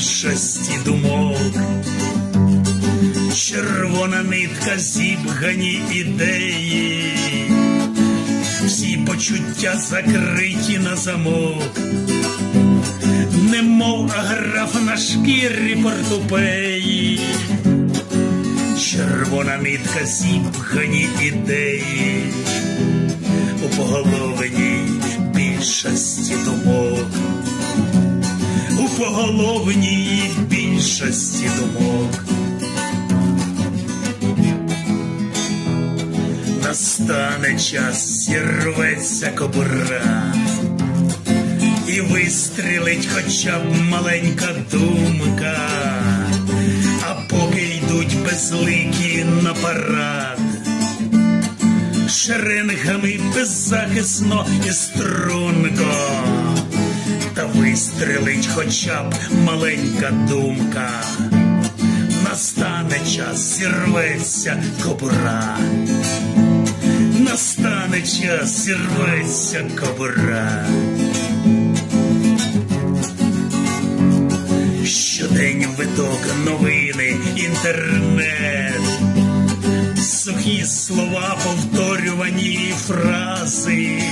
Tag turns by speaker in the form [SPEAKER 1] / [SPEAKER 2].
[SPEAKER 1] більшості думок. Червона нитка зібгані ідеї, всі почуття закриті на замок, немов аграф на шкірі портупеї, червона нитка зібгані ідеї, у поголовній більшості думок, поголовній більшості думок. Настане час, зірветься кобура, і вистрілить хоча б маленька думка, а поки йдуть безликі на парад, шеренгами беззахисно і струнко, та вистрілить хоча б маленька думка. Настане час, зірветься кобура. Настане час, зірветься кобура. Щодень виток новини, інтернет, сухі слова, повторювані фрази,